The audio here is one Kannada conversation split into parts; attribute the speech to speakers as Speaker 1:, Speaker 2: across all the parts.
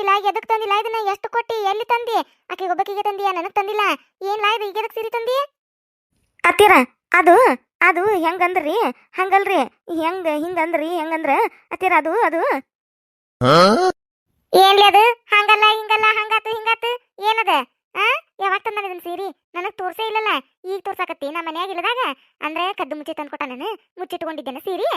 Speaker 1: ತಂದಿಲ್ಲ ಎದಕ್ ತಂದಿಲ್ಲ? ಇದನ್ನ ಎಷ್ಟು ಕೊಟ್ಟಿ? ಎಲ್ಲಿ ತಂದಿ? ಆಕೆ ಒಬ್ಬಕಿಗೆ ತಂದಿಯ? ನನಗ್ ತಂದಿಲ್ಲ. ಏನ್ ಇದು? ಈಗ ಎದಕ್ ಸೀರೆ ತಂದಿ? ಅತ್ತೀರ ಅದು ಅದು ಹೆಂಗಂದ್ರಿ? ಹಂಗಲ್ರಿ? ಹೆಂಗ ಹಿಂಗಂದ್ರಿ? ಹೆಂಗಂದ್ರ? ಅತ್ತೀರ ಅದು ಅದು. ಏನ್ಲಿ ಅದು? ಹಂಗಲ್ಲ ಹಿಂಗಲ್ಲ ಹಂಗಾತು ಹಿಂಗಾತು. ಏನದ? ಆ? ಯಾವಾಗ ತಂದ ಇದನ್ ಸೀರಿ? ನನಗ್ ತೋರ್ಸೇ ಇಲ್ಲಲ್ಲ. ಈಗ ತೋರ್ಸಾಕತ್ತಿ ನಮ್ಮ ಮನ್ಯಾಗ ಇಲ್ಲದಾಗ. ಅಂದ್ರೆ ಕದ್ದು ಮುಚ್ಚಿ ತಂದ್ಕೊಟ್ಟ ನಾನು. ಮುಚ್ಚಿಟ್ಕೊಂಡಿದ್ದೇನೆ ಸೀರಿ.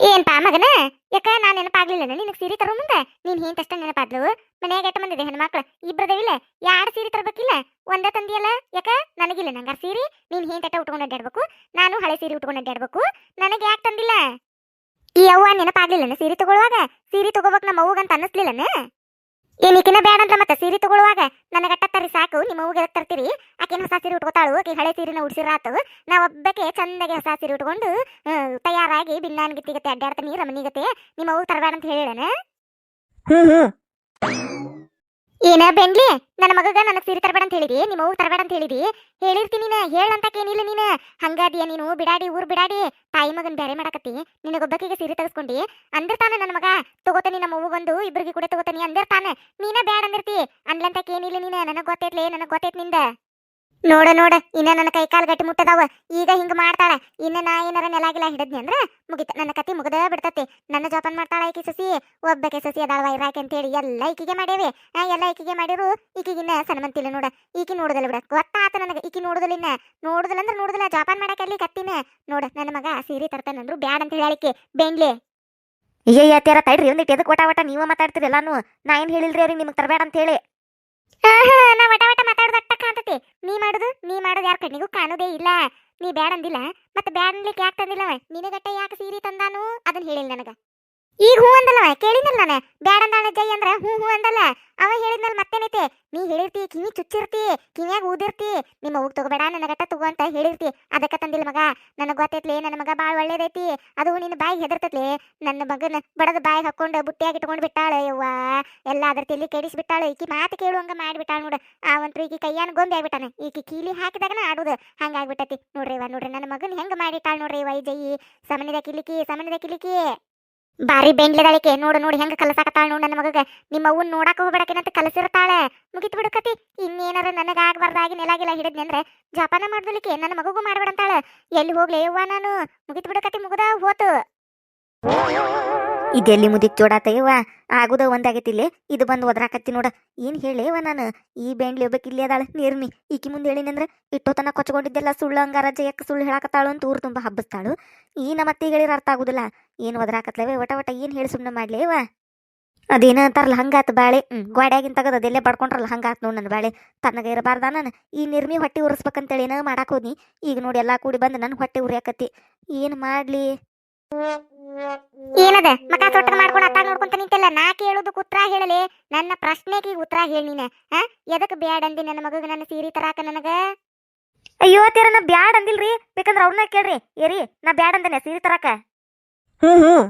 Speaker 1: ಏನ್ಪಾ ಮಗನ? ಯಾಕ ನಾನ್ ನೆನಪಾಗ್ಲಿಲ್ಲ ನಿನಗ್ ಸೀರೆ ತರೋ ಮುಂದೆ? ನೀನ್ ಏನ್ ನೆನಪಾದ್ಲು? ಮನ್ಯಾಗ ಎಟ್ಟ ಮಂದಿದೆ ಹೆಣ್ಮಕ್ಳು? ಇಬ್ರದವಿಲ್ಲ ಯಾರು ಸೀರೆ ತರಬೇಕಿಲ್ಲ? ಒಂದೇ ತಂದಿಯಲ್ಲ? ಯಾಕ? ನನಗಿಲ್ಲ ನಂಗ ಸೀರೆ. ನೀನ್ ಏನ್ ತಟ್ಟ ಉಟ್ಕೊಂಡು ಅಡ್ಡಾಡ್ಬೇಕು ನಾನು ಹಳೆ ಸೀರೆ ಉಟ್ಕೊಂಡು ಅಡ್ಡಾಡ್ಬೇಕು ನನಗೆ ಯಾಕೆ ತಂದಿಲ್ಲ? ಈ ಅವ್ವ ನೆನಪಾಗ್ಲಿಲ್ಲ ಸೀರೆ ತಗೊಳ್ಳುವಾಗ ಸೀರೆ ತಗೋಬೇಕು ನಮ್ಮ ಅವ್ವಗಂತ ಅನ್ನಿಸ್ಲಿಲ್ಲನ? ಏನಿಕಿನ ಬೇಡ ಅಂತ ಮತ್ತೆ ಸೀರೆ ತಗೊಳ್ಳುವಾಗ ನನಗೆ ತರಿ ಸಾಕು, ನಿಮ್ಮ ಅವ್ಗೆ ತರ್ತೀರಿ. ಆಕಿನ ಹೊಸ ಸೀರೆ ಉಟ್ಕೋತಾಳು, ಆಕೆ ಹಳೆ ಸೀರೆನ ಉಡ್ಸಿರಾತು ನಾ ಒಬ್ಬಕ್ಕೆ ಚಂದಗೆ ಹೊಸ ಸೀರೆ ಉಟ್ಕೊಂಡು ತಯಾರಾಗಿ ಬಿನ್ನಾನ್ ಗಿತ್ತಿಗತ್ತೆ ಅಡ್ಡಾಡ್ತೀನಿ ರಮಣಿಗತ್ತೆ, ನಿಮ್ಮ ಅವ್ವ ತರಬೇಡ ಅಂತ ಹೇಳೇನ
Speaker 2: ಹ್ಞೂ ಹ್ಮ್.
Speaker 1: ಏನ ಬೆನ್ಲಿ? ನನ್ನ ಮಗಗ ನನಗೆ ಸೀರೆ ತರಬೇಡ ಅಂತ ಹೇಳಿದಿ, ನಿಮ್ಮ ಅವ್ವ ತರಬೇಡ ಅಂತ ಹೇಳಿದಿ. ಹೇಳಿರ್ತೀನಿ ನೀನ ಹೇಳಂತಕೇನಿಲ್ಲ ನೀನ ಹಂಗಾದಿಯ ನೀನು ಬಿಡಾಡಿ, ಊರು ಬಿಡಾಡಿ. ತಾಯಿ ಮಗನ್ ಬೇರೆ ಮಾಡಕತ್ತಿ. ನಿನಗೊಬ್ಬಕಿಗೆ ಸೀರೆ ತಗಸ್ಕೊಂಡಿ. ಅಂದಿರ್ತಾನೆ ನನ್ನ ಮಗ. ತಗೋತಾನಿ ನಮ್ಮ ಬಂದು, ಇಬ್ರಿಗೆ ಕೂಡ ತಗೋತಾನಿ. ಅಂದಿರ್ತಾನೆ. ನೀನ ಬ್ಯಾಡ ಅಂದಿರ್ತಿ. ಅನ್ಲಂತಕೇನಿಲ್ಲ ನೀನ, ನನಗ್ ಗೊತ್ತೈತ್ಲೆ, ನನಗ್ ಗೊತ್ತೈತ್ನಿಂದ. ನೋಡ ನೋಡ, ಇನ್ನ ನನ್ನ ಕೈ ಕಾಲ್ ಗಟ್ಟಿ ಮುಟ್ಟದಾವ. ಈಗ ಹಿಂಗ ಮಾಡ್ತಾಳ. ಇನ್ನ ನಾ ಏನಾರ ನೆಲಾಗಿಲ್ಲ ಹಿಡದ್ನಿ ಅಂದ್ರ ಮುಗಿತ. ನನ್ನ ಕತಿ ಮುಗದ ಬಿಡ್ತತಿ. ನನ್ನ ಜೋಪಾನ ಮಾಡ್ತಾಳ ಈಕಿ ಸಸಿ. ಒಬ್ಬಕ್ಕೆ ಸಸಿ ಅದಾಳ ವೈರಾಕಿ ಅಂತೇಳಿ ಎಲ್ಲ ಈಕಿಗೆ ಮಾಡೇವಿ ಆ, ಎಲ್ಲ ಈಕಿಗೆ ಮಾಡಿರು. ಈಕಿಗಿನ್ನ ಸನ್ಮಂತಿಲ್ಲ ನೋಡ. ಈಕಿ ನೋಡುದಿಲ್ಲ ಬಿಡ. ಗೊತ್ತಾತ ನನಗೆ. ಈಕಿ ನೋಡುದಿಲ್ಲ ಇನ್ನ. ನೋಡುದಿಲ್ಲ ಅಂದ್ರೆ ನೋಡುದಿಲ್ಲ. ಜೋಪಾನ್ ಮಾಡಕ್ಕೆ ಅಲ್ಲಿ ಕತ್ತಿನ. ನೋಡ, ನನ್ನ ಮಗ ಸೀರೆ ತರ್ತಾನಂದ್ರು ಬ್ಯಾಡ್ ಅಂತ ಹೇಳಿಕೆ ಬೆಂಗ್ಲಿ
Speaker 2: ಅಯ್ಯಯ್ಯ ತೇರ ತಡ್ರಿ. ಒಂದಿಟ್ಟು ಎದಕ್ ವಟ ವಟ ನೀವ ಮಾತಾಡ್ತೀರಿ ಎಲ್ಲಾನು. ನಾ ಏನ್ ಹೇಳಿಲ್ರಿ ಅವ್ರಿಗೆ ನಿಮ್ಗೆ ತರಬೇಡ ಅಂತ ಹೇಳಿ.
Speaker 1: ನಾ ಅಟ್ಟ ಕಾಣ್ತತಿ? ನೀ ಮಾಡುದು, ನೀ ಮಾಡೋದು ಯಾರ ಕಣ್ಣಿಗೂ ಕಾಣೋದೇ ಇಲ್ಲ. ನೀ ಬ್ಯಾಡ ಅಂದಿಲ್ಲ, ಮತ್ತೆ ಬ್ಯಾಡ್ ಅನ್ಲಿಕ್ಕೆ ಯಾಕೆ ತಂದಿಲ್ಲ ಅವ? ನಿನಗಟ್ಟ ಯಾಕೆ ಸೀರೆ ತಂದಾನು? ಅದನ್ನ ಹೇಳಿಲ್ಲ ನನಗ. ಈಗ ಹೂ ಅಂದಲ್ಲ, ಕೇಳಿದ್ನಲ್ಲ ನಾನು. ಬ್ಯಾಡ ಜೈ ಅಂದ್ರ ಹೂ ಹೂ ಅಂದಲ್ಲ. ಅವ ಹೇಳಿದ್ನಲ್ಲ ಮತ್ತೇನೈತೆ? ನೀ ಹೇಳಿರ್ತಿ, ಕಿವಿ ಚುಚ್ಚಿರ್ತಿ, ಕಿವಿಯಾಗ ಊದಿರ್ತಿ. ನಿಮ್ಮ ಹೋಗ್ ತಗೋಬೇಡ ನನಗಟ್ಟ ತಗೋ ಅಂತ ಹೇಳಿರ್ತಿ. ಅದಕ್ಕ ತಂದಿಲ್ಲ ಮಗ. ನನಗೆ ಗೊತ್ತೈತ್ಲಿ, ನನ್ನ ಮಗ ಭಾಳ ಒಳ್ಳೇದೈತಿ. ಅದು ನಿನ್ನ ಬಾಯಿ ಹೆದರ್ತೈತ್ಲಿ. ನನ್ನ ಮಗನ ಬಡದ ಬಾಯಿ ಹಾಕೊಂಡು ಬುಟ್ಟಿಯಾಗಿ ಇಟ್ಕೊಂಡು ಬಿಟ್ಟಾಳೆ ಯವ್ವ. ಎಲ್ಲ ಅದ್ರ ತಲೆ ಕೆಡಿಸ್ಬಿಟ್ಟಾಳು. ಈಕಿ ಮಾತು ಕೇಳುವಂಗ ಮಾಡಿಬಿಟ್ಟಾಳು ನೋಡು. ಅವಂತ್ರು ಈಕಿ ಕೈಯಾನ ಗೊಂಬೆ ಆಗ್ಬಿಟ್ಟಾನೆ. ಈಕಿ ಕೀಲಿ ಹಾಕಿದಾಗನ ಆಡುದು. ಹಂಗಾಗ್ಬಿಟ್ಟೈತಿ ನೋಡ್ರಿ ಇವ ನೋಡ್ರಿ. ನನ್ನ ಮಗನ್ ಹೆಂಗ ಮಾಡಿಟ್ಟಾಳ ನೋಡ್ರಿ ಇವ ಈ ಜೈ. ಸಮನದ ಕಿಲಿಕಿ ಸಮನದ ಕಿಲಿಕಿ. ಬಾರಿ ಬೆಂಗ್ಲದಾಳಿಕೆ ನೋಡು, ನೋಡಿ, ಹೆಂಗ ಕಲಸಾಕತ್ತಾಳ ನೋಡು ನನ್ನ ಮಗಗ. ನಿಮ್ಮ ನೋಡಾಕ ಹೋಗ್ಬೇಡಕೇನಂತ ಕಲಸಿರ್ತಾಳೆ ಮುಗಿತ್ ಬಿಡಕತಿ ಇನ್ನೇನಾರ ನನಗ ಆಗ್ಬಾರ್ದಾಗಿ ನೆಲಾಗಿಲ್ಲ ಹಿಡಿದ್ನಿ ಅಂದ್ರೆ ಜಪಾನ ಮಾಡ್ದಲಿಕ್ಕೆ ನನ್ನ ಮಗಗೂ ಮಾಡ್ಬೇಡಂತಾಳ. ಎಲ್ಲಿ ಹೋಗ್ಲಿ ಯವ್ವ ನಾನು? ಮುಗಿತ್ ಬಿಡಕತಿ ಮುಗದ, ಹೋತು.
Speaker 2: ಇದೆಲ್ಲಿ ಮುದಿಕ್ ಜೋಡಾತಯ್ಯವ ಆಗುದ ಒಂದಾಗೈತಿ ಇಲ್ಲೇ ಇದು ಬಂದು ಒದ್ರಾಕತ್ತಿ ನೋಡ. ಏನ್ ಹೇಳೇವ ನಾನು? ಈ ಬೆಂಡ್ಲಿ ಒಬ್ಬಕ್ಕೆ ಇಲ್ಲಿ ಅದಾಳ. ನಿರ್ಮಿ. ಈಕಿ ಮುಂದೆ ಹೇಳಿನಂದ್ರ ಇಟ್ಟೋತನ ಕೊಚ್ಕೊಂಡಿದ್ದೆಲ್ಲ ಸುಳ್ಳು ಹಂಗಾರ ಜಯಕ್ಕೆ ಸುಳ್ಳು ಹೇಳಾಕತ್ತಾಳು ಅಂತ ಊರು ತುಂಬ ಹಬ್ಬಸ್ತಾಳು. ಈ ನಮ್ಮ ಅತ್ತಿ ಹೇಳಿರ ಅರ್ಥ ಆಗುದಿಲ್ಲ. ಏನ್ ಒದ್ರಾಕತ್ಲವೇ ಒಟ ಒಟ ಏನ್ ಹೇಳಿ ಸುಮ್ಮನೆ ಮಾಡ್ಲೇವ ಅದೇನ ಅಂತಾರಲ್ಲ, ಹಂಗಾತ್ ಬಾಳೆ. ಹ್ಮ್ ಗೋಡ್ಯಾಗಿನ್ ತಗದ ಅದೆಲ್ಲೇ ಬಡ್ಕೊಂಡ್ರಲ್ಲ, ಹಂಗಾತ್ ನೋಡ್ ನನ್ನ ಬಾಳೆ. ತನ್ನಗ ಇರಬಾರ್ದ ನಾನು? ಈ ನಿರ್ಮಿ ಹೊಟ್ಟೆ ಉರಿಸ್ಬೇಕಂತೇಳಿ ಏನೋ ಮಾಡಾಕೋದ್ನಿ ಈಗ ನೋಡಿ ಎಲ್ಲಾ ಕೂಡಿ ಬಂದು ನನ್ನ ಹೊಟ್ಟೆ ಉರಿಯಾಕತ್ತಿ. ಏನ್ ಮಾಡ್ಲಿ?
Speaker 1: ಏನದ? ಮಕ ಸೊಟ್ಟಗ ಮಾಡ್ಕೊಂಡು ಅತ್ತಾಗ ನೋಡ್ಕೊಂತ ನಿಂತಿಲ್ಲ. ನಾ ಕೇಳುದಕ್ಕೆ ಉತ್ತರ ಹೇಳಲಿ, ನನ್ನ ಪ್ರಶ್ನೆಗೆ ಉತ್ತರ ಹೇಳಿ ನೀನ. ಹಾ ಎದಕ್ ಬ್ಯಾಡ್ ಅಂದಿ ನನ್ನ ಮಗಗ? ನನ್ನ ಸೀರೆ ತರಾಕ ನನಗ?
Speaker 2: ಅಯ್ಯೋ ನಾ ಬ್ಯಾಡ್ ಅಂದಿಲ್ರಿ. ಬೇಕಂದ್ರ ಅವ್ರನ್ನ ಕೇಳ್ರಿ. ಏರಿ, ನಾ ಬ್ಯಾಡ್ ಅಂದನೆ ಸೀರೆ ತರಾಕ? ಹ್ಮ್ ಹ್ಮ್.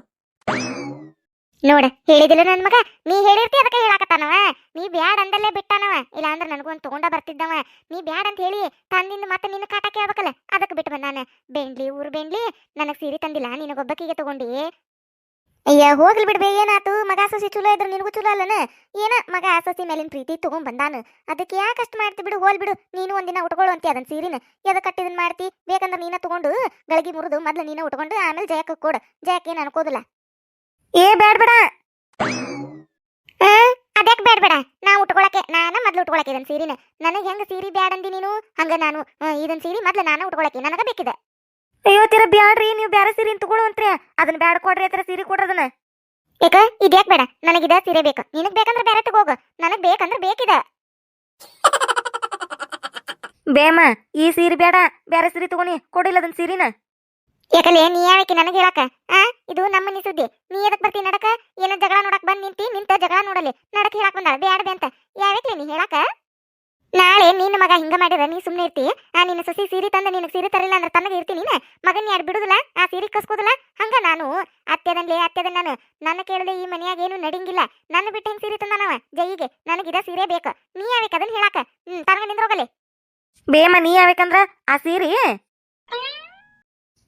Speaker 1: ನೋಡ, ಹೇಳಿದಿಲ್ಲ ನನ್ ಮಗ. ನೀ ಹೇಳಿರ್ತಿ ಅದಕ್ಕೆ ಹೇಳಾಕತ್ತಾನವ. ನೀ ಬ್ಯಾಡ್ ಅಂದಲ್ಲೇ ಬಿಟ್ಟಾನವ. ಇಲ್ಲ ಅಂದ್ರೆ ನನಗೊಂದು ತಗೊಂಡ ಬರ್ತಿದ್ದವ. ನೀ ಬ್ಯಾಡ್ ಅಂತ ಹೇಳಿ ತಂದಿಂದ ಮತ್ತೆ ನಿನ್ನ ಕಾಟ ಕೇಳ್ಬೇಕಲ್ಲ, ಅದಕ್ಕೆ ಬಿಟ್ಟು ಬಂದಾನ ಬೆಂಡ್ಲಿ, ಊರು ಬೆಂಡ್ಲಿ, ನನಗ್ ಸೀರೆ ತಂದಿಲ್ಲ, ನಿನಗೊಬ್ಬಕಿಗೆ ತಗೊಂಡಿ. ಅಯ್ಯ, ಹೋಗ್ಲಿ ಬಿಡ್ಬೇ ಏನಾತು? ಮಗ ಸೊಸಿ ಚಲೋ ಇದ್ರು, ನಿನಗೂ ಚಲೋ ಅಲ್ಲನ? ಏನ? ಮಗ ಸೊಸಿ ಮೇಲಿನ ಪ್ರೀತಿ ತಗೊಂಡ್ ಬಂದಾನ. ಅದಕ್ಕೆ ಯಾಕೆ ಅಷ್ಟು ಮಾಡ್ತಿ ಬಿಡು ಹೋಲ್ ಬಿಡು. ನೀನು ಒಂದಿನ ಉಟ್ಕೊಳ್ಳು ಅಂತಿ ಅದನ್ನ ಸೀರಿನ. ಎದ ಕಟ್ಟಿದನ್ ಮಾಡ್ತಿ? ಬೇಕಂದ್ರೆ ನೀನ ತಗೊಂಡು, ಗಳಗಿ ಮುರಿದು ಮೊದ್ಲು ನೀನ ಉಟ್ಕೊಂಡು, ಆಮೇಲೆ ಜಯಕ್ಕೆ ಕೊಡು. ಜಯಕ್ಕೆ ಏನು ಅನ್ಕೋದಿಲ್ಲ.
Speaker 2: ಏ ಬೇಡ ಬೇಡ
Speaker 1: ಅದ್ಯಾಕ್ ಬೇಡ ಬೇಡ ನಾ ಉಟ್ಕೊಳಕ್ಕೆ ನಾನ ಮೊದ್ಲು ಉಟ್ಕೊಳಕ್ಕೆ ಇದನ್ ಸೀರಿನ. ನನಗೆ ಹೆಂಗ್ ಸೀರಿ ಬ್ಯಾಡ ಅಂದಿ ನೀನು? ಹಂಗ ನಾನು ಇದನ್ ಸೀರಿ ಮೊದ್ಲು ನಾನು ಉಟ್ಕೊಳಕ್ಕೆ ನನಗ ಬೇಕಿದೆ.
Speaker 2: ಅಯ್ಯೋ ತೀರ ಬ್ಯಾಡ್ರಿ ನೀವು ಬ್ಯಾರೆ ಸೀರೆ ತಗೊಳ್ಳುವಂತ್ರಿ ಅದನ್ ಬ್ಯಾಡ ಕೊಡ್ರಿ ಅತ್ರ ಸೀರೆ ಕೊಡ್ರದನ್ನ
Speaker 1: ಯಾಕ ಇದ್ಯಾಕ್ ಬೇಡ? ನನಗಿದ ಸೀರೆ ಬೇಕು. ನಿನಗ್ ಬೇಕಂದ್ರೆ ಬೇರೆ ತಗೋಗ. ನನಗ್ ಬೇಕಂದ್ರೆ ಬೇಕಿದ.
Speaker 2: ಬೇಮ ಈ ಸೀರೆ ಬೇಡ ಬೇರೆ ಸೀರೆ ತಗೋನಿ ಕೊಡಿಲ್ಲ ಅದನ್ ಸೀರಿನ.
Speaker 1: ಯಾಕಲೆ ನೀ ಯಾಕೆ ನನಗೆ ಹೇಳಕ ಆ? ಇದು ನಮ್ಮ ಸುದ್ದಿ. ನೀ ಎದಕ್ ಬರ್ತಿ ನಡಕ? ಏನೋ ಜಗಳ ನೋಡಕ್ ಬಂದ್ ನಿಂತಿ, ನಿಂತ ಜಗಳ ನೋಡಲಿ. ನಡಕ್ ಹೇಳಕ್ ಬಂದ ಬೇಡದೆ ಅಂತ. ಯಾವಕ್ಕೆ ನೀ ಹೇಳಕ ನಾಳೆ ನಿನ್ನ ಮಗ ಹಿಂಗ ಮಾಡಿದ್ರೆ ನೀ ಸುಮ್ಮನೆ ಇರ್ತಿ. ಆ, ನಿನ್ನ ಸಸಿ ಸೀರೆ ತಂದ ನಿನಗೆ ಸೀರೆ ತರಲಿಲ್ಲ ಅಂದ್ರೆ ತನಗೆ ಇರ್ತೀನಿ ನೀನ. ಮಗನ ಯಾರು ಬಿಡುದಿಲ್ಲ? ಆ ಸೀರೆ ಕಸ್ಕೋದಿಲ್ಲ? ಹಂಗ ನಾನು. ಅತ್ಯದನ್ಲೇ ಅತ್ತೆದನ್ ನಾನು. ನನ್ನ ಕೇಳದೆ ಈ ಮನೆಯಾಗ ಏನು ನಡಿಂಗಿಲ್ಲ. ನನ್ನ ಬಿಟ್ಟು ಹೆಂಗ್ ಸೀರೆ ತಂದಾನವ ಜೈಗೆ ನನಗಿದ ಸೀರೆ ಬೇಕು. ನೀ ಯಾವಕ್ಕೆ ಅದನ್ನ ಹೇಳಕ ಹ್ಮ್, ತನಗ ನಿಂದ್ರೋಗಲಿ.
Speaker 2: ಬೇಮ ನೀ ಯಾವ್ಯಾಕಂದ್ರ ಆ ಸೀರೆ?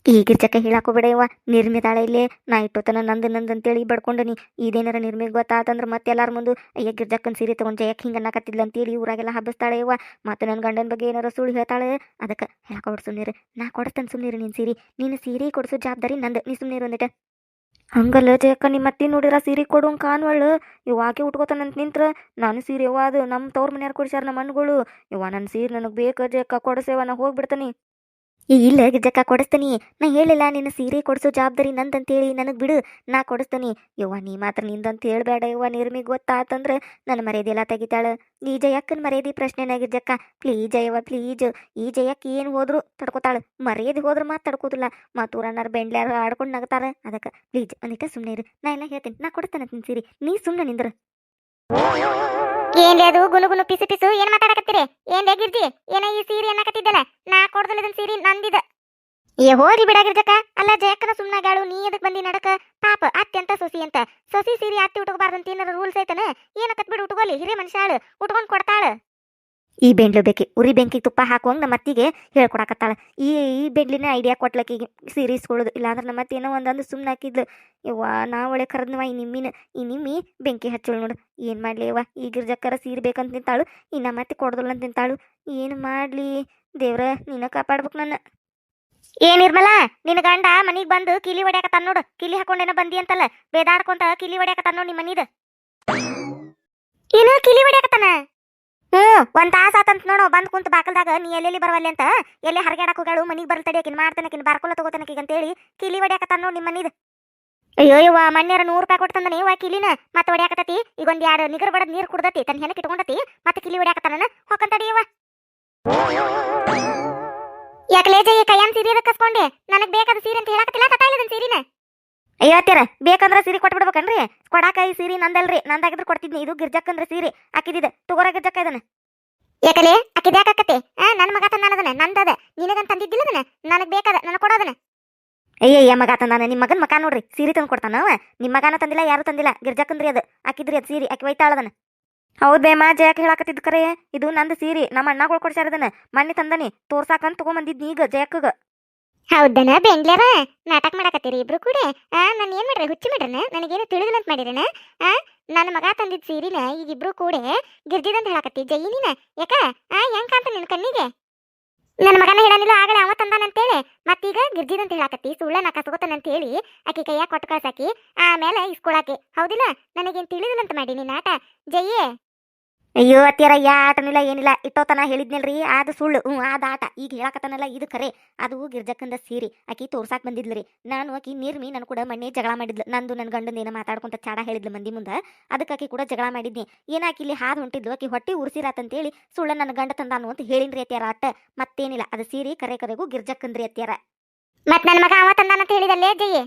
Speaker 2: ಈ ಗಿರ್ಜಕ್ಕ ಹೇಳಾಕೋಬೇಡ ಇವ ನಿರ್ಮಿತಾಳೆ ಇಲ್ಲೇ ನಾ ಇಟ್ಟೋತನ ನಂದು ನಂದು ಅಂತೇಳಿ ಬಡ್ಕೊಂಡನಿ ಇದೇನಾರ ನಿರ್ಮಿಗೆ ಗೊತ್ತಾತಂದ್ರೆ ಮತ್ತೆ ಎಲ್ಲಾರ ಮುಂದೆ, ಅಯ್ಯ ಗಿರ್ಜಕ್ಕನ್ ಸೀರೆ ತಗೊಂಡು ಜಯಕ್ಕೆ ಹಿಂಗೆ ಅನ್ನಕತ್ತಿದ್ಲ ಅಂತೇಳಿ ಊರಾಗೆಲ್ಲ ಹಬ್ಬಸ್ತಾಳೆ ಇವ ಮತ್ತೆ ನನ್ನ ಗಂಡನ ಬಗ್ಗೆ ಏನಾರ ಸುಳ್ಳು ಹೇಳ್ತಾಳೆ, ಅದಕ್ಕೆ ಹೇಳಕೋಬಿಡ್ ನೀರು ನಾ ಕೊಡಿಸ್ತೇನೆ ಸುಮ್ಮನೆ ನಿನ್ನ ಸೀರೆ, ನೀನು ಸೀರೆ ಕೊಡ್ಸು ಜವಾಬ್ದಾರಿ ನಂದು, ನೀ ಸುಮ್ಮನೆ ಒಂದಿಟ ಹಂಗಲ್ಲ ಜಯಕ್ಕ ನಿಮ್ಮ ಅತ್ತಿ ನೋಡಿರ ಸೀರೆ ಕೊಡು ಕಾನ್ವಳ್ಳು ಇವಾಗೆ ಉಟ್ಕೋತಾನಂತ ನಿಂತ್ರ, ನಾನು ಸೀರೆ ಯವ್ವ ಅದು ನಮ್ಮ ತವ್ರ ಮನ್ಯಾರ ಕೊಡ್ಸ್ಯಾರ ನಮ್ಮ ಮಣ್ಣುಗಳು ಇವ ನನ್ನ ಸೀರೆ ನನಗೆ ಬೇಕು ಜಯಕ್ಕ, ಕೊಡಸೇವ, ನಾ ಹೋಗ್ಬಿಡ್ತಾನೆ. ಈ ಇಲ್ಲ ಗಿಜ್ಜಕ್ಕ ಕೊಡಿಸ್ತೀನಿ. ನಾ ಹೇಳಿಲ್ಲ, ನಿನ್ನ ಸೀರೆ ಕೊಡಿಸೋ ಜವಾಬ್ದಾರಿ ನಂದಂತೇಳಿ ನನಗೆ ಬಿಡು, ನಾ ಕೊಡಿಸ್ತೀನಿ. ಯವ್ವ, ನೀ ಮಾತ್ರ ನಿಂದಂತ ಹೇಳಬೇಡ ಯವ್ವ, ನಿರ್ಮಿಗೆ ಗೊತ್ತಾತಂದ್ರೆ ನನ್ನ ಮರ್ಯಾದೆ ಎಲ್ಲ ತೆಗಿತಾಳ. ಈ ಜಯಕ್ಕನ ಮರ್ಯಾದೆ ಪ್ರಶ್ನೆನ ಗಿಜ್ಜಕ್ಕ ಪ್ಲೀಸ್ ಅಯ್ಯವ್ವ ಪ್ಲೀಸ್ ಈ ಜಯಕ್ಕ ಏನು ಹೋದ್ರು ತಡಕೋತಾಳ. ಮರ್ಯಾದೆ ಹೋದ್ರೆ ಮಾತು ತಡ್ಕೋದಿಲ್ಲ. ಮತ್ತು ಊರನ್ನಾರ ಬೆಂಡ್ಲ್ಯಾರ ಆಡ್ಕೊಂಡು ನಗ್ತಾರ. ಅದಕ್ಕೆ ಪ್ಲೀಸ್ ಒಂದಿಟ ಸುಮ್ಮನೆ ಇರು. ನಾ ಎಲ್ಲ ಹೇಳ್ತೀನಿ. ನಾ ಕೊಡಿಸ್ತಾನೆ ಸೀರೆ. ನೀ ಸುಮ್ಮನೆ ನಿಂದ್ರ.
Speaker 1: ಏನ್ಲೇ ಅದು? ಗುನು ಗುಲು ಪಿಸು ಪಿಸು? ಏನ್ ಮಾತಾಡಕತ್ತೀರಿ? ಏನ್ ಗಿರ್ಜಿ ಏನ ಈ ಸೀರೆ ಅನ್ನಕತ್ತಿದ್ದಲ್ಲ. ನಾ ಕೊಡ್ದಲ್ಲ ಇದನ್ ಸೀರೆ ನಂದಿದ. ಏ ಹೋರಿ ಬಿಡಾಗಿರ್ತಕ ಅಲ್ಲ ಜಯಕ್ಕನ ಸುಮ್ನಾಗಾಳು ನೀ ಅದಕ್ಕೆ ಬಂದಿ ನಡಕ? ಪಾಪ ಅತ್ಯಂತ ಸೊಸಿ ಅಂತ. ಸೊಸಿ ಸೀರೆ ಅತ್ತಿ ಉಟ್ಕೋಬಾರ್ದಂತ ಏನಾರ ರೂಲ್ಸ್ ಐತನ? ಏನಕತ್ ಬಿಡು ಉಟ್ಕೋಲಿ. ಹಿರೇ ಮನುಷ್ಯಾಳು ಉಟ್ಕೊಂಡ್ ಕೊಡ್ತಾಳ.
Speaker 2: ಈ ಬೆಂಡ್ಲು ಬೇಕಿ, ಉರಿ ಬೆಂಕಿಗೆ ತುಪ್ಪ ಹಾಕುವಂಗೆ ನಮ್ಮ ಅತ್ತಿಗೆ ಹೇಳ್ಕೊಡಕತ್ತಾಳ. ಈ ಈ ಬೆಂಡ್ಲಿನ ಐಡಿಯಾ ಕೊಟ್ಲಕ್ಕಿಗೆ ಸೀರೀಸ್ ಇಸ್ಕೊಳ್ಳೋದು ಇಲ್ಲಾಂದ್ರೆ ನಮ್ಮ ಅತ್ತೆ ಏನೋ ಒಂದಂದು ಸುಮ್ಮನೆ ಹಾಕಿದ್ಲು. ಯವ್ವ ನಾ ಒಳ್ಳೆ ಕರೆದ್ನವ ಈ ನಿಮ್ಮಿನ, ಈ ನಿಮ್ಮಿ ಬೆಂಕಿ ಹಚ್ಚೋಳು ನೋಡು. ಏನು ಮಾಡಲಿ ಯವ್ವ, ಈ ಗಿರ್ಜಕ್ಕರ ಸೀರೆ ಬೇಕಂತ ನಿಂತಾಳು, ಈ ನಮ್ಮ ಅತ್ತೆ ಕೊಡೋದಿಲ್ಲ ಅಂತ ನಿಂತಾಳು. ಏನು ಮಾಡಲಿ? ದೇವ್ರ, ನೀನ ಕಾಪಾಡ್ಬೇಕು ನನ್ನ.
Speaker 1: ಏ ನಿರ್ಮಲ ನಿನ್ನ ಗಂಡ ಮನಿಗೆ ಬಂದು ಕಿಲಿ ಹೊಡ್ಯಾಕತ್ತಾನ ನೋಡು. ಕಿಲಿ ಹಾಕೊಂಡೇನ ಬಂದಿ ಅಂತಲ್ಲ, ಬೇದಾಡ್ಕೊಂತ ಕಿಲಿ ಹೊಡ್ಯಾಕತ್ತಾನ ನೋಡ್ ನಿಮ್ ಮನಿದ. ಏನು ಕಿಲಿ ಹೊಡ್ಯಾಕತ್ತಾನ? ಹ್ಮ್, ಒಂದ್ ತಾಸ ಆತಂತ ನೋಡು, ಬಂದ್ ಕುಂತ ಬಾಕಲ್ದಾಗ, ನೀ ಎಲ್ಲೆಲ್ಲಿ ಬರವಲ್ಲಿ ಅಂತ. ಎಲ್ಲಿ ಹರಗ್ಯಾಡಕ್ ಹೋಗಳು ಮನಿಗ್ ಬರ್ಲ್ ತಡಿಯಕಿನ್ ಮಾಡ್ತಾನಕಿನ್ ಬಾರ್ಕೊಲ್ಲ ಅಂತ ಅಂತೇಳಿ ಕಿಲಿ ಹೊಡ್ಯಾಕತ್ತಾನ ನೋಡ್ ನಿಮ್ ಮನಿದ. ಅಯ್ಯೋ, ಯವ್ವ, ಮನ್ಯಾರ ನೂರು ರೂಪಾಯಿ ಕೊಟ್ಟ ತಂದನಿ ಇವ ಕಿಲಿನ. ಮತ್ತೆ ಹೊಡ್ಯಾಕತ್ತತಿ ಈಗ ಒಂದ್ ಎರಡು ನಿಗರ್ ಬಡದ್ ನೀರ್ ಕುಡ್ದತಿ ತನ್ನ ಹೆಣಕ್ ಇಟ್ಕೊಂಡತಿ, ಮತ್ತೆ ಕಿಲಿ ಹೊಡ್ಯಾಕತ್ತಾನ ಹೊಕ್ಕಂತಡಿ ಯವ್ವ. ಯಾಕಲೇ ಜೈ ಕೈಯನ್ ಸೀರೆ ಕಸ್ಕೊಂಡೆ? ನನಗ್ ಬೇಕಾದ ಸೀರೆ ಅಂತ ಹೇಳಕತ್ತಿಲ್ಲ ತತಾಯಿಲ್ಲದನ್ ಸೀರಿನ?
Speaker 2: ಅಯ್ಯೋ ಅತ್ತೀರ ಬೇಕಂದ್ರೆ ಸೀರೆ ಕೊಟ್ಬಿಡ್ಬೇಕನ್ರಿ? ಕೊಡಾಕ ಈ ಸೀರೆ ನಂದಲ್ರಿ. ನಂದಾಗಿದ್ರೆ ಕೊಡ್ತಿದ್ನಿ. ಇದು ಗಿರ್ಜಕ್ಕಂದ್ರೆ ಸೀರೆ. ಹಾಕಿದ್ದೆ. ತಗೋರ ಗಿರ್ಜಕ್ಕ ಇದನ್ನ.
Speaker 1: ಯಾಕಲೆ? ಆಕಿದ ಯಾಕತ್ತೆ ನನ್ನ ಮಗ ತಂದಾನದನ ನಂದದ. ನಿನಗಂತ ತಂದಿದ್ದಿಲ್ಲ ಅದನ್ನ? ನನಗ್ ಬೇಕಾದ. ನನಗ್ ಕೊಡೋದನ
Speaker 2: ಅಯ್ಯಯ್ಯ ಮಗ ತಂದಾನ. ನಿಮ್ಮ ಮಗನ ಮಕ ನೋಡ್ರಿ. ಸೀರೆ ತಂದು ಕೊಡ್ತಾನ ನಿಮ್ಮ ಮಗನ ತಂದಿಲ್ಲ ಯಾರು ತಂದಿಲ್ಲ. ಗಿರ್ಜಕ್ಕಂದ್ರಿ ಅದು. ಹಾಕಿದ್ರಿ ಅದು ಸೀರೆ. ಆಕಿ ಒಯ್ತಾಳದನ ಹೌದ್ ಮಾ ಜಯಕ್ಕೆ ಹೇಳಾಕತ್ತಿದ್ ಕರೆ. ಇದು ನಂದು ಸೀರೆ. ನಮ್ಮ ಅಣ್ಣಗಳು ಕೊಡ್ಸ್ಯಾರ ಅದನ್ನ ಮಣ್ಣಿ ತಂದನಿ. ತೋರ್ಸಾಕಂತ ತಗೊಂಬಂದಿದ್ನಿ ಈಗ ಜಯಕ್ಕಗ.
Speaker 1: ಹೌದನ ಬೆಂಗ್ಳರ? ನಾಟಕ ಮಾಡಕತ್ತೀರಿ ಇಬ್ರು ಕೂಡ? ನಾನು ಏನ್ ಮಾಡ್ರಿ ಹುಚ್ಚಿ ಮಾಡ್ರನ? ನನಗೇನು ತಿಳಿದಿಲ್ಲ ಅಂತ ಮಾಡಿರನ ನನ್ನ ಮಗ ತಂದಿದ್ ಸೀರಿನ ಈಗ ಇಬ್ರು ಕೂಡ ಗಿರ್ಜಿದಂತ ಹೇಳಕತ್ತಿ ಜೈನಿನ ಯಾಕ? ಹೆಂಗ್ ಕಾಂತ ನಿನ್ ಕಣ್ಣಿಗೆ? ನನ್ನ ಮಗನ ಹೇಳನಿಲ್ಲ ಆಗಲೇ ಅವ ತಂದಾನಂತೇಳಿ. ಮತ್ತೀಗ ಗಿರ್ಜಿದಂತ ಹೇಳಕತ್ತಿ, ಸುಳ್ಳ ನಾ ಅಂತ ಹೇಳಿ ಆಕಿ ಕೈಯಾಗ ಕೊಟ್ಟು ಕಳ್ಸಾಕಿ ಆಮೇಲೆ ಇಸ್ಕೊಳಾಕಿ. ಹೌದಿಲ್ಲ? ನನಗೇನು ತಿಳಿದಿಲ್ಲ ಅಂತ ಮಾಡಿ ನೀನ್ ಆಟ ಜಯ್ಯೇ
Speaker 2: ಅಯ್ಯೋ ಅತ್ತಿಯರ ಯಾ ಆಟನಿಲ್ಲ ಏನಿಲ್ಲ. ಇಟ್ಟೋತನ ಹೇಳಿದ್ನಲ್ರಿ, ಅದು ಸುಳ್ಳು. ಹ್ಞೂ, ಅದು ಆಟ. ಈಗ ಹೇಳಕತ್ತನಲ್ಲ, ಇದು ಖರೆ. ಅದು ಗಿರ್ಜಕ್ಕಂದ ಸೀರೆ. ಆಕಿ ತೋರ್ಸಾಕ್ ಬಂದಿದ್ಲು ನಾನು ಆಕಿ ನಿರ್ಮಿ ನಾನು ಕೂಡ ಮಣ್ಣೆ ಜಗಳ ಮಾಡಿದ್ಲು. ನಂದು ನನ್ನ ಗಂಡನ ಏನೋ ಮಾತಾಡ್ಕೊಂತ ಚಾಡ ಹೇಳಿದ್ಲು ಮಂದಿ ಮುಂದೆ. ಅದಕ್ಕೆ ಆಕಿ ಕೂಡ ಜಗಳ ಮಾಡಿದ್ನಿ. ಏನಾಕಿ ಇಲ್ಲಿ ಹಾದು ಹೊಂಟಿದ್ಲು? ಆಕಿ ಹೊಟ್ಟಿ ಉರ್ಸಿರಾತಂತೇಳಿ ಸುಳ್ಳ ನನ್ನ ಗಂಡ ತಂದಾನು ಅಂತ ಹೇಳಿನ್ರಿ ಅತ್ಯಾರ ಆಟ ಮತ್ತೇನಿಲ್ಲ. ಅದು ಸೀರೆ ಕರೆ ಕರೆಗೂ ಗಿರ್ಜಕ್ಕಂದ್ರಿ ಅತ್ಯಾರ
Speaker 1: ಮತ್ತೆ ನನ್ನ ಮಗ ಅವ ತಂದಾನಂತ ಹೇಳಿದಲ್ಲೇ ಜಯ್ಯೇ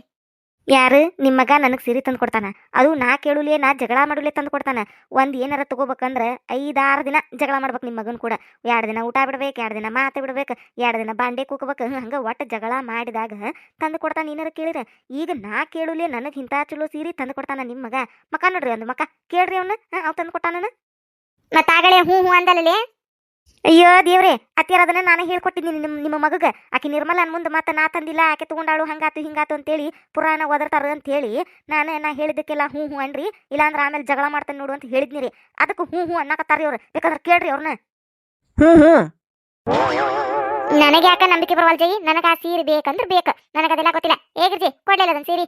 Speaker 2: ಯಾರು? ನಿಮ್ಮ ಮಗ ನನಗೆ ಸೀರೆ ತಂದು ಕೊಡ್ತಾನೆ. ಅದು ನಾ ಕೇಳುಲೇ, ನಾ ಜಗಳ ಮಾಡುಲೇ ತಂದು ಕೊಡ್ತಾನೆ. ಒಂದು ಏನಾರ ತಗೋಬೇಕಂದ್ರೆ ಐದಾರು ದಿನ ಜಗಳ ಮಾಡ್ಬೇಕು ನಿಮ್ಮ ಮಗನ ಕೂಡ. ಎರಡು ದಿನ ಊಟ ಬಿಡ್ಬೇಕು ಎರಡು ದಿನ ಮಾತು ಬಿಡ್ಬೇಕು ಎರಡು ದಿನ ಬಾಂಡೆ ಕೂಕಬೇಕು ಹಂಗೆ ಒಟ್ಟು ಜಗಳ ಮಾಡಿದಾಗ ತಂದು ಕೊಡ್ತಾನೆ ಏನಾರ ಕೇಳಿರ. ಈಗ ನಾ ಕೇಳುಲೇ ನನಗೆ ಇಂಥ ಚಲೋ ಸೀರೆ ತಂದು ಕೊಡ್ತಾನೆ ನಿಮ್ಮ ಮಗ. ಮಕ ನೋಡ್ರಿ ಒಂದು ಮಕ. ಕೇಳ್ರಿ ಅವನು. ಅವ್ ತಂದು ಕೊಟ್ಟಾನ
Speaker 1: ಮತ್ತಾಗಳೇ ಹ್ಞೂ ಹ್ಞೂ ಅಂದಲ್ಲೇ
Speaker 2: ಅಯ್ಯೋ ದೇವ್ರೆ ಅತ್ತಿಯರ ಅದನ್ನ ನಾನು ಹೇಳ್ಕೊಟ್ಟಿದ್ದೀನಿ ನಿಮ್ಮ ನಿಮ್ಮ ಮಗಗೆ. ಆಕೆ ನಿರ್ಮಲನ್ ಮುಂದೆ ಮತ್ತೆ ನಾ ತಂದಿಲ್ಲ ಆಕೆ ತಗೊಂಡಾಳು ಹಂಗಾತು ಹಿಂಗಾತು ಅಂತೇಳಿ ಪುರಾಣ ಒದರ್ತಾರ ಅಂತ ಹೇಳಿ ನಾನು ನಾ ಹೇಳಿದ್ದಕ್ಕೆಲ್ಲ ಹ್ಞೂ ಹ್ಞೂ ಅನ್ರಿ. ಇಲ್ಲಾಂದ್ರೆ ಆಮೇಲೆ ಜಗಳ ಮಾಡ್ತಾನೆ ನೋಡು ಅಂತ ಹೇಳಿದ್ನಿ ರೀ. ಅದಕ್ಕೆ ಹ್ಞೂ ಹ್ಞೂ ಅನ್ನಕತ್ತಾರಿ ಅವ್ರು ಬೇಕಾದ್ರೆ ಕೇಳ್ರಿ ಅವ್ರನ್ನ
Speaker 3: ಹ್ಞೂ ಹ್ಞೂ.
Speaker 1: ನನಗೆ ಯಾಕೆ ನಂಬಿಕೆ ಬರವಲ್ ಜೈ ನನಗ ಆ ಸೀರೆ ಬೇಕಂದ್ರೆ ಬೇಕು. ನನಗದೆಲ್ಲ ಗೊತ್ತಿಲ್ಲ. ಹೇಗಿರ್ಜಿ ಕೊಡ್ಲಿಲ್ಲ ಅದನ್ನ ಸೀರೆ.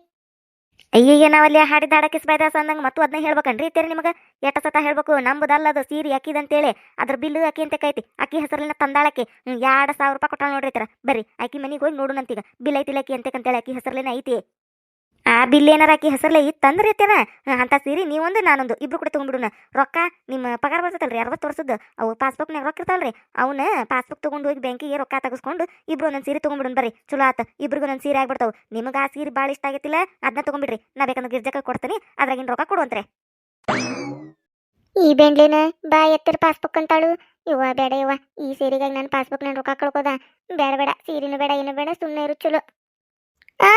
Speaker 2: ಅಯ್ಯಯ್ಯ, ನಾವಲ್ಲಿ ಹಾಡಿದ ಹಾಡಕ್ಕೆ ಸ್ಪೈದಾಸ ಅಂದಂಗೆ ಮತ್ತು ಅದನ್ನ ಹೇಳ್ಬೇಕನ್ರಿ ಇತ್ತೇರಿ ನಿಮಗೆ? ಎಟ್ಟ ಸತ ಹೇಳ್ಬೇಕು ನಂಬುದಲ್ಲ ಅದು ಸೀರೆ ಅಕ್ಕಿದಂತೇಳಿ ಅದ್ರ ಬಿಲ್ಲು ಅಕ್ಕಿ ಅಂತ ಕೈತಿ, ಅಕ್ಕಿ ಹೆಸರಿನ ತಂದಾಳಕ್ಕೆ ಎರಡು ಸಾವಿರ ರೂಪಾಯಿ ಕೊಟ್ಟಾಳ ನೋಡ್ರಿ ತರ ಬರ್ರಿ, ಆಕಿ ಮನೆಗೆ ಹೋಗಿ ನೋಡುನಂತೀಗ, ಬಿಲ್ ಐತಿಲ್ಲ ಅಕ್ಕಿ ಅಂತೇಳಿ ಅಕ್ಕಿ ಹೆಸರಿನ ಐತಿ. ಆ ಬಿಲ್ ಏನಾರ ಆಕಿ ಹೆಸರ್ಲೆ ಇತ್ತಂದ್ರೆ ಐತೇನ ಅಂತ ಸೀರೆ ನೀವೊಂದು, ನಾನೊಂದು. ಇಬ್ರು ಕೂಡ ತೊಗೊಂಡ್ಬಿಡೋಣ. ರೊಕ್ಕ ನಿಮ್ಮ ಪಗಾರ ಬರ್ತೈತಲ್ರಿ ಅರವತ್ತು ವರ್ಷದ. ಅವು ಪಾಸ್ಬುಕ್ನಾಗ ರೊಕ್ಕ ಇರ್ತಾವಲ್ರಿ. ಅವನ್ನ ಪಾಸ್ಬುಕ್ ತಗೊಂಡು ಹೋಗಿ ಬ್ಯಾಂಕಿಗೆ ರೊಕ್ಕ ತಗಸ್ಕೊಂಡು ಇಬ್ರು ಒಂದೊಂದು ಸೀರೆ ತೊಗೊಂಡ್ಬಿಡೋಣ ಬರ್ರಿ. ಚಲೋ ಆತ. ಇಬ್ರಿಗೂ ಒಂದೊಂದು ಸೀರೆ ಆಗ್ಬಿಡ್ತಾವೆ. ನಿಮಗೆ ಆ ಸೀರೆ ಭಾಳ ಇಷ್ಟ ಆಗೈತಿಲ್ಲ ಅದನ್ನ ತಗೊಂಡ್ಬಿಡ್ರಿ. ನಾ ಬೇಕಂದ್ರೆ ಗಿರ್ಜಕ್ಕೆ ಕೊಡ್ತೀನಿ, ಅದ್ರಾಗಿನ ರೊಕ್ಕ ಕೊಡುವಂತ್ರೆ
Speaker 1: ಈ ಬೆಂಡ್ಲಿನ ಬಾ ಎತ್ತಿರ ಪಾಸ್ಬುಕ್ ಅಂತಾಳು. ಇವ ಬೇಡ ಇವ ಈ ಸೀರೆಗಾಗಿ ನನ್ನ ಪಾಸ್ಬುಕ್ ನಾನು ರೊಕ್ಕ ಕಳ್ಕೋದ. ಬೇಡ ಬೇಡ ಸೀರೆನೂ ಬೇಡ, ಏನು ಬೇಡ ಸುಮ್ಮನೆ ಇರು, ಚಲೋ. ಆ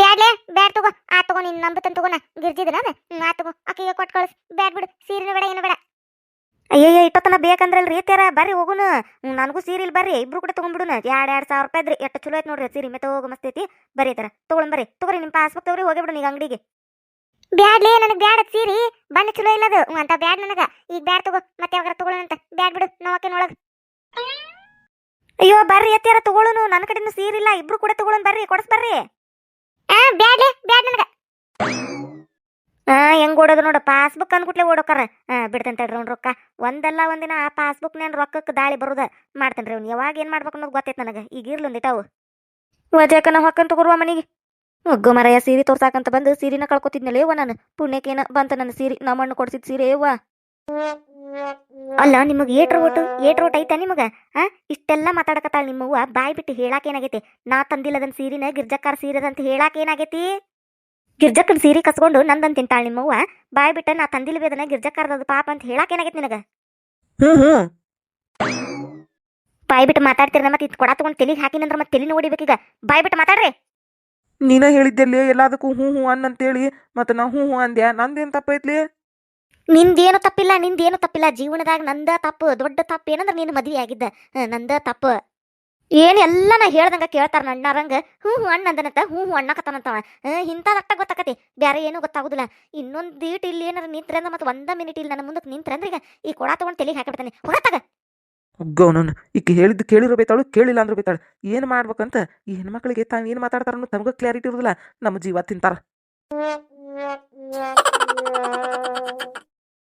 Speaker 1: ಬ್ಯಾಡ್ಲೆ ಬ್ಯಾಡ್ ತಗೋ. ಆ ತಗೋ ನಿನ್ ನಂಬತನ್ ತಗೋನ ಗಿರ್ಜಿದನ ಆ ತಗೋ. ಆಕಿಗೆ ಕೊಟ್ಟು ಕಳಿಸ್. ಬ್ಯಾಡ್ ಬಿಡು ಸೀರೆನೂ ಬೇಡ ಏನು ಬೇಡ.
Speaker 2: ಅಯ್ಯಯ್ಯ ಇಟ್ಟತನ ಬೇಕಂದ್ರಲ್ರಿ ರೀತಿಯಾರ ಬರ್ರಿ ಹೋಗುನು. ನನಗೂ ಸೀರೆ ಇಲ್ಲಿ ಬರ್ರಿ ಇಬ್ರು ಕೂಡ ತಗೊಂಡ್ಬಿಡುನ ಎರಡ್ ಎರಡ್ ಸಾವಿರ ರೂಪಾಯಿ ಇದ್ರಿ ಎಷ್ಟು ಚಲೋ ಐತೆ ನೋಡ್ರಿ ಸೀರೆ ಮತ್ತೆ ಹೋಗ ಮಸ್ತ್ ಐತಿ. ಬರ್ರಿ ತರ ತಗೊಳಂ ಬರ್ರಿ. ತಗೋರಿ ನಿಮ್ಮ ಪಾಸ್ಬುಕ್ ತಗೋರಿ ಹೋಗಿ ಬಿಡು ಈಗ ಅಂಗಡಿಗೆ.
Speaker 1: ಬ್ಯಾಡ್ಲಿ ನನಗೆ ಬ್ಯಾಡ ಸೀರಿ. ಬಣ್ಣ ಚಲೋ ಇಲ್ಲದು ಅಂತ ಬ್ಯಾಡ್ ನನಗ. ಈಗ ಬ್ಯಾಡ್ ತಗೋ. ಮತ್ತೆ ಯಾವಾಗ ತಗೊಳ್ಳೋಣಂತ ಬ್ಯಾಡ್ ಬಿಡು ನಾವು ಆಕೆ
Speaker 2: ಅಯ್ಯೋ ಬರ್ರಿ ಎತ್ತಿಯಾರ ತಗೊಳುನು. ನನ್ನ ಕಡೆನು ಸೀರಿಲ್ಲ. ಇಲ್ಲ ಇಬ್ರು ಕೂಡ ತಗೊಳನ್ ಬರ್ರಿ ಕೊಡಸ್ ಬರ್ರಿ.
Speaker 1: ಆ
Speaker 2: ಹಾ ಹೆಂಗ್ ಓಡೋದು ನೋಡು, ಪಾಸ್ಬುಕ್ ಅಂದ್ಬಿಟ್ಲೆ ಓಡೋಕಾರ. ಆ ತಡ್ರಿ ಅವ್ನ ರೊಕ್ಕ. ಒಂದಲ್ಲ ಒಂದಿನ ಆ ಪಾಸ್ಬುಕ್ ನೇನ್ ರೊಕ್ಕಕ್ಕೆ ದಾಳಿ ಬರುದ ಮಾಡ್ತೇನ್ರಿ ಅವ್ನು. ಯಾವಾಗ ಏನ್ ಮಾಡ್ಬೇಕು ಅನ್ನೋದು ಗೊತ್ತೈತೆ ನನಗೆ. ಈಗ ಇರ್ಲಿ ತಾವು ನಾವು ಹಾಕಂತ ತಗೋರುವ ಮನೆಗೆ. ಒಗ್ಗು ಮರಯ ಸೀರೆ ತೋರ್ಸಾಕಂತ ಬಂದು ಸೀರೆನ ಕಳ್ಕೊತಿದ್ನಲ್ಲ ನಾನು. ಪುಣ್ಯಕ್ಕೇನ ಬಂತ ನನ್ನ ಸೀರೆ ನಮ್ಮಣ್ಣ ಕೊಡ್ಸಿದ್ ಸೀರೆ ಯವ್ವ ಅಲ್ಲ ನಿಮಗೆ ಏಟ್ರ ಓಟು ಏಟ್ರ ಓಟ್ ಐತಾ ನಿಮಗೆ? ಆ? ಇಷ್ಟೆಲ್ಲ ಮಾತಾಡಕತ್ತಾಳ ನಿಮ್ಮವ್ವ ಬಾಯಿ ಬಿಟ್ಟು ಹೇಳಾಕ ಏನಾಗೈತಿ ನಾ ತಂದಿಲ್ಲದನ್ ಸೀರಿನ ಗಿರ್ಜಕ್ಕಾರ ಸೀರದಂತ ಹೇಳಾಕ ಏನಾಗೈತಿ ಗಿರ್ಜಕ್ಕನ ಸೀರೆ ಕಸ್ಕೊಂಡು ನಂದನ್ ತಿಂತಾಳ ನಿಮ್ಮವ್ವ ಬಾಯಿ ಬಿಟ್ಟ ನಾ ತಂದಿಲ್ವೇದನ ಗಿರ್ಜಕ್ಕಾರದ ಪಾಪ ಅಂತ ಹೇಳಾಕ ಏನಾಗೈತಿ ನಿನಗ?
Speaker 3: ಹ್ಞೂ ಹ್ಞೂ
Speaker 2: ಬಾಯಿ ಬಿಟ್ಟು ಮಾತಾಡ್ತಿರ ಮತ್ತೆ ಇದು ಕೊಡ ತಗೊಂಡು ತಲೆಗೆ ಹಾಕಿನಂದ್ರ ಮತ್ತೆ ತಲೆ ನೋಡಿಬೇಕೀಗ ಬಾಯಿ ಬಿಟ್ಟು ಮಾತಾಡ್ರಿ.
Speaker 3: ನೀನ ಹೇಳಿದ್ದೆಲ್ಲಿ ಎಲ್ಲದಕ್ಕೂ ಹ್ಞೂ ಹ್ಞೂ ಅನ್ನಂತೇಳಿ ಮತ್ತೆ ನಾ ಹ್ಞೂ ಹ್ಞೂ ಅಂದ್ಯಾ? ನಂದೇನು ತಪ್ಪೈತ್ಲಿ?
Speaker 2: ನಿಂದೇನು ತಪ್ಪಿಲ್ಲ ನಿಂದೇನು ತಪ್ಪಿಲ್ಲ. ಜೀವನದಾಗ ನಂದ ತಪ್ಪು, ದೊಡ್ಡ ತಪ್ಪು, ಏನಂದ್ರೆ ನೀನು ಮದುವೆ ಆಗಿದ್ದ ನಂದ ತಪ್ಪು. ಏನ್ ಎಲ್ಲ ನಾ ಹೇಳ್ದಂಗ ಕೇಳ್ತಾರ ಅಣ್ಣಾರಂಗ ಹ್ಞೂ ಹ್ಞೂ ಅಣ್ಣ ಅಂದನಂತ, ಹ್ಞೂ ಹ್ಞೂ ಅಣ್ಣಕತ್ತಾನಂತವ ಇಂಥದಟ್ಟ ಗೊತ್ತಾಕತಿ. ಬೇರೆ ಏನೂ ಗೊತ್ತಾಗುದಿಲ್ಲ. ಇನ್ನೊಂದು ದೀಟ್ ಇಲ್ಲಿ ಏನಾರ ನಿಂತ್ರೆ ಅಂದ್ರೆ ಮತ್ತೆ ಒಂದ ಮಿನಿಟ್ ಇಲ್ಲಿ ನನ್ನ ಮುಂದಕ್ಕೆ ನಿಂತ್ರೆ ಅಂದ್ರೆ ಈಗ ಈ ಕೊಡ ತಗೊಂಡು ತಲೆಗೆ ಹಾಕಿಬಿಡ್ತಾನೆ. ಹೊರತಾಗ
Speaker 3: ಗೌನನ್ ಈಕೆ ಹೇಳಿದ್ದು ಕೇಳಿರೋ ಬೇತಾಳು, ಕೇಳಿಲ್ಲ ಅಂದ್ರೆ ಬೇತಾಳು. ಏನು ಮಾಡ್ಬೇಕಂತ? ಈ ಹೆಣ್ಮಕ್ಳಿಗೆ ತಾವು ಏನು ಮಾತಾಡ್ತಾರ ತಮಗ ಕ್ಲಾರಿಟಿ ಇರೋದಿಲ್ಲ. ನಮ್ಮ ಜೀವ ತಿಂತಾರ.